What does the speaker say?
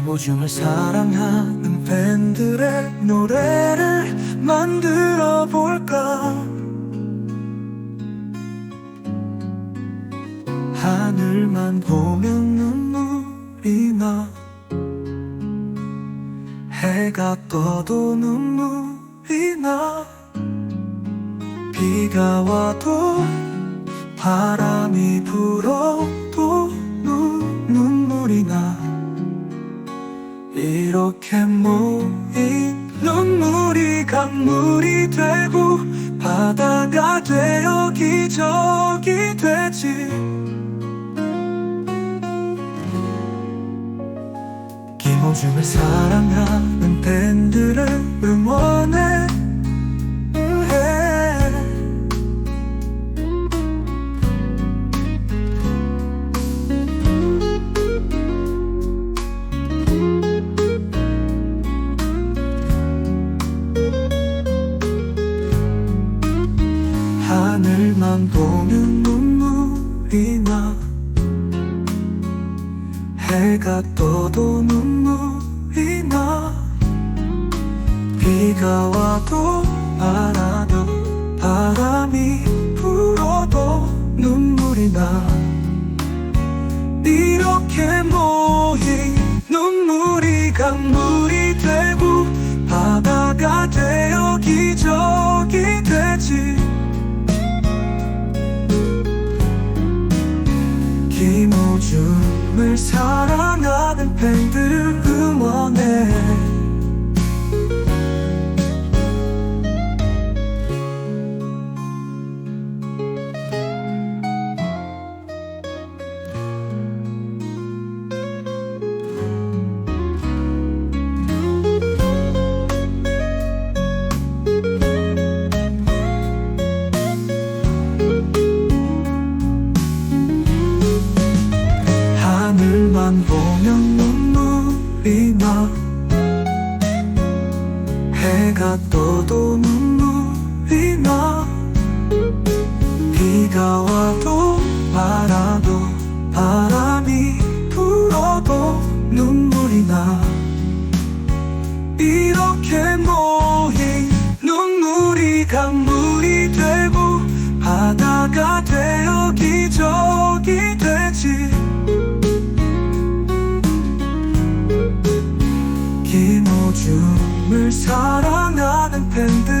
김호중을 사랑하는 팬들의 노래를 만들어 볼까? 하늘만 보면 눈물이 나. 해가 떠도 눈물이 나. 비가 와도 바람이 불어 강물이 되고 바다가 되어 기적이 되지. 김호중을 사랑하 하늘만 보면 눈물이 나 해가 떠도 눈물이 나 비가 와도 말아도 바람이 불어도 눈물이 나. 이렇게 모인 눈물이 강물이 되고 바다가 되어 기적이 되지 김호중을 사랑 만 보면 눈물이 나. 해가 떠도 눈물이 나. 비가 와도 말아도 바람이 불어도 눈물이 나. 이렇게 모인 눈물이 강물이 되고 바다가 되어 기적이 되지 사랑하는 팬들